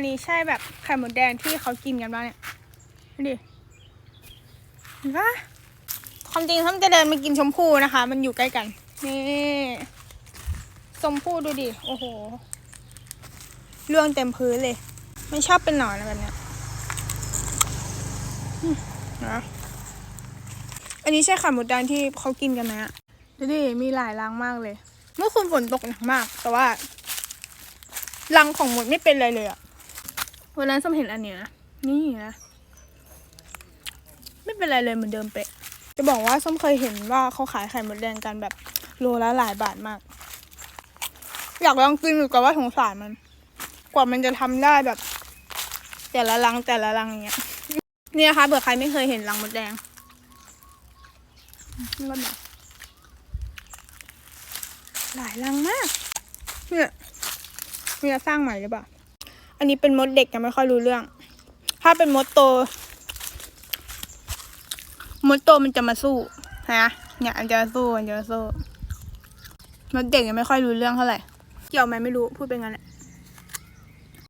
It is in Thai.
นนี้ใช่แบบไข่หมดแดงที่เขากินกันบ้างเนี่ยดูดิเห็นปะความจริงถ้านจะเดินมากินชมพู่นะคะ มันอยู่ใกล้กัน นี่ชมพู่ดูดิ โอ้โหเรื่องเต็มพื้นเลย ไม่ชอบเป็นหนอนอะไรแบบเนี้ยนะอันนี้ใช่ไข่หมดแดงที่เขากินกันไหมอะดูดิ มีหลายรังมากเลย เมื่อคืนฝนตกหนักมาก แต่ว่ารังของหมดไม่เป็นอะไรเลยอะ วันนั้นส้มเห็นอันเนี้ยนะ นี่นะไม่เป็นไรเลยเหมือนเดิมเป๊ะ จะบอกว่าส้มเคยเห็นว่าเขาขายไข่มดแดงกันแบบโลละหลายบาทมาก อยากลองกินอยู่แต่ว่าสงสารมัน กว่ามันจะทำได้แบบ แต่ละรังแต่ละรังอย่างเงี้ยนี่นะคะเผื่อใครไม่เคยเห็นรังมดแดงนี่ก็แบบหลายรังมาก เนี่ยมีจะสร้างใหม่หรือเปล่า อันนี้เป็นมดเด็กยังไม่ค่อยรู้เรื่อง ถ้าเป็นมดโต มดโตมันจะมาสู้ฮะเนี่ยมันจะมาสู้มันจะมาสู้มดเด็กยังไม่ค่อยรู้เรื่องเท่าไหร่เกี่ยวไหมไม่รู้พูดเป็นงั้นแหละ